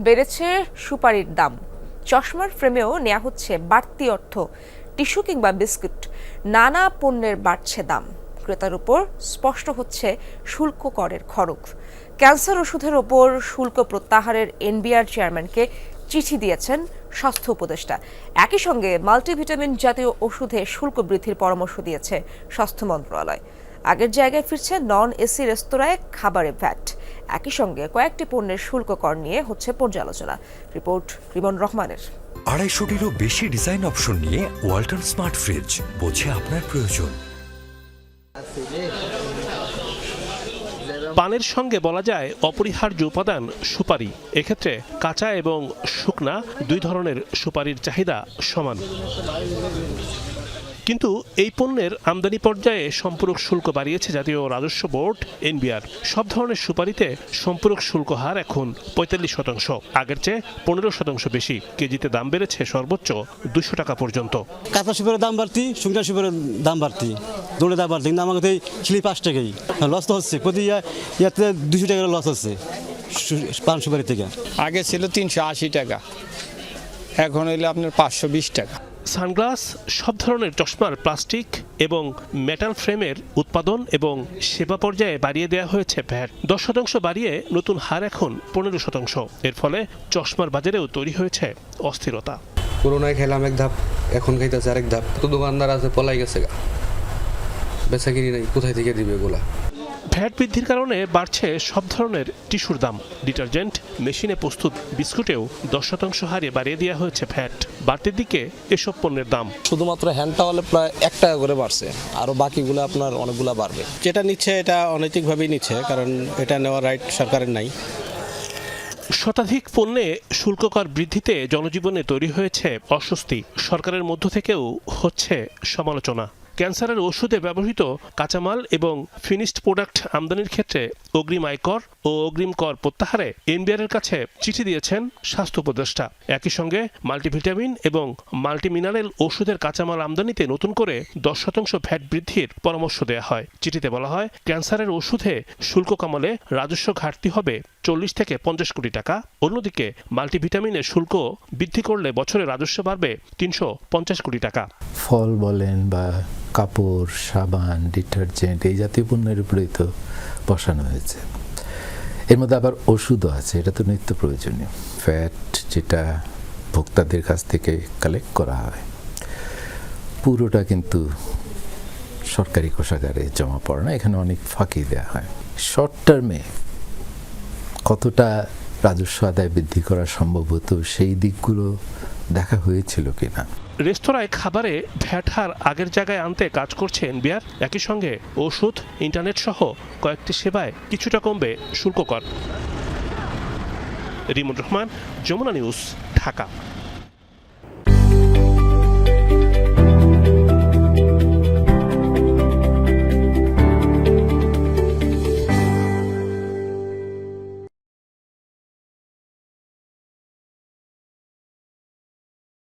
বেড়েছে সুপারির দাম। চশমার ফ্রেমেও নেওয়া হচ্ছে বাড়তি অর্থ, টিস্যু কিংবা বিস্কুট। নানা পণ্যের বাড়ছে দাম। ক্রেতার উপর স্পষ্ট হচ্ছে শুল্ক করের খরচ ক্যান্সার ওষুধের ওপর শুল্ক প্রত্যাহারের এনবিআর চেয়ারম্যানকে চিঠি দিয়েছেন স্বাস্থ্য উপদেষ্টা। একই সঙ্গে মাল্টিভিটামিন জাতীয় ওষুধে শুল্ক বৃদ্ধির পরামর্শ দিয়েছে স্বাস্থ্য মন্ত্রণালয়। আগের জায়গায় ফিরছে নন এসি রেস্তোরাঁয় খাবারে ভ্যাট। একই সঙ্গে কয়েকটি পণ্যের শুল্ক কর নিয়ে হচ্ছে পর্যালোচনা। রিপোর্ট রিমন রহমানের। আড়াইশোটিরও বেশি ডিজাইন অপশন নিয়ে ওয়াল্টন স্মার্ট ফ্রিজ বোঝে আপনার প্রয়োজন। পানের সঙ্গে বলা যায় অপরিহার্য উপাদান সুপারি। এক্ষেত্রে কাঁচা এবং শুকনা দুই ধরনের সুপারির চাহিদা সমান। কিন্তু এই পণ্যের আমদানি পর্যায়ে সম্পূরক শুল্ক বাড়িয়েছে জাতীয় রাজস্ব বোর্ড এনবিআর। সব ধরনের সুপারিতে সম্পূরক শুল্ক হার এখন পঁয়তাল্লিশ শতাংশ। আগের চেয়ে পনেরো শতাংশ বেশি। কেজিতে দাম বেড়েছে সর্বোচ্চ দুশো টাকা পর্যন্ত। কাঁচা সুপারের দাম বাড়তি শুকনা সুপারের দাম বাড়তি। দৌড়ে দাম বাড়তি কিন্তু আমাকে ছিলি পাঁচ টাকাই। লস তো হচ্ছে প্রতি ইয়া- ইয়াতে দুশো টাকার লস হচ্ছে পান সুপারি থেকে। আগে ছিল তিনশো আশি টাকা এখন হইলে আপনার পাঁচশো বিশ টাকা। সানগ্লাস সব ধরনের চশমার প্লাস্টিক এবং মেটাল ফ্রেমের উৎপাদন এবং সেবা পর্যায়ে বাড়িয়ে দেওয়া হয়েছে ভ্যাট দশ শতাংশ বাড়িয়ে নতুন হার এখন পনেরো শতাংশ। এর ফলে চশমার বাজারেও তৈরি হয়েছে অস্থিরতা। করোনায় খেলাম এক ধাপ এখন খাইতেছে আরেক ধাপ। তো দোকানদার আছে পলাই গেছে গা। বেচা কিনি নাই কোথায় থেকে দিবে এগুলা? ভ্যাট বৃদ্ধির কারণে বাড়ছে সব ধরনের টিস্যুর দাম। ডিটারজেন্ট মেশিনে প্রস্তুত বিস্কুটেও দশ শতাংশ হারে বাড়িয়ে দেওয়া হয়েছে ফ্যাট। বাড়তির দিকে এসব পণ্যের দাম। শুধুমাত্র হ্যান্ড টাওয়ালে প্রায় এক টাকা করে বাড়ছে। আরও বাকিগুলো আপনার অনেকগুলো বাড়বে। যেটা নিচ্ছে এটা অনৈতিকভাবেই নিচ্ছে কারণ এটা নেওয়ার রাইট সরকারের নাই। শতাধিক পণ্যে শুল্ক কর বৃদ্ধিতে জনজীবনে তৈরি হয়েছে অস্বস্তি। সরকারের মধ্য থেকেও হচ্ছে সমালোচনা। ক্যান্সারের ওষুধে ব্যবহৃত কাঁচামাল এবং ফিনিশড প্রোডাক্ট আমদানির ক্ষেত্রে অগ্রিম আয়কর ও অগ্রিম কর প্রত্যাহারে এনবিআর এর কাছে চিঠি দিয়েছেন স্বাস্থ্য উপদেষ্টা। একই সঙ্গে মাল্টিভিটামিন এবং মাল্টিমিনারেল ওষুধের কাঁচামাল আমদানিতে নতুন করে দশ শতাংশ ভ্যাট বৃদ্ধির পরামর্শ দেওয়া হয়। চিঠিতে বলা হয়, ক্যান্সারের ওষুধে শুল্ক কমালে রাজস্ব ঘাটতি হবে চল্লিশ থেকে পঞ্চাশ কোটি টাকা। অন্যদিকে মাল্টিভিটামিনের শুল্ক বৃদ্ধি করলে বছরে রাজস্ব বাড়বে তিনশো পঞ্চাশ কোটি টাকা। ফল বলেন বা কাপড়, সাবান, ডিটারজেন্ট এই জাতীয় পণ্যের উপরেই তো বসানো হয়েছে। এর মধ্যে আবার ওষুধও আছে, এটা তো নিত্য প্রয়োজনীয়। ফ্যাট যেটা ভোক্তাদের কাছ থেকে কালেক্ট করা হয়। পুরোটা কিন্তু সরকারি কোষাগারে জমা পড়ে না, এখানে অনেক ফাঁকি দেওয়া হয়। শর্ট টার্মে কতটা রাজস্ব আদায় বৃদ্ধি করা সম্ভব হতো, সেই দিকগুলো দেখা হয়েছিল কিনা? রেস্তোরাঁয় খাবারে ভ্যাট হার আগের জায়গায় আনতে কাজ করছে এনবিআর। একই সঙ্গে ওষুধ, ইন্টারনেট সহ কয়েকটি সেবায় কিছুটা কমবে শুল্ক কর রিমন রহমান, যমুনা নিউজ, ঢাকা।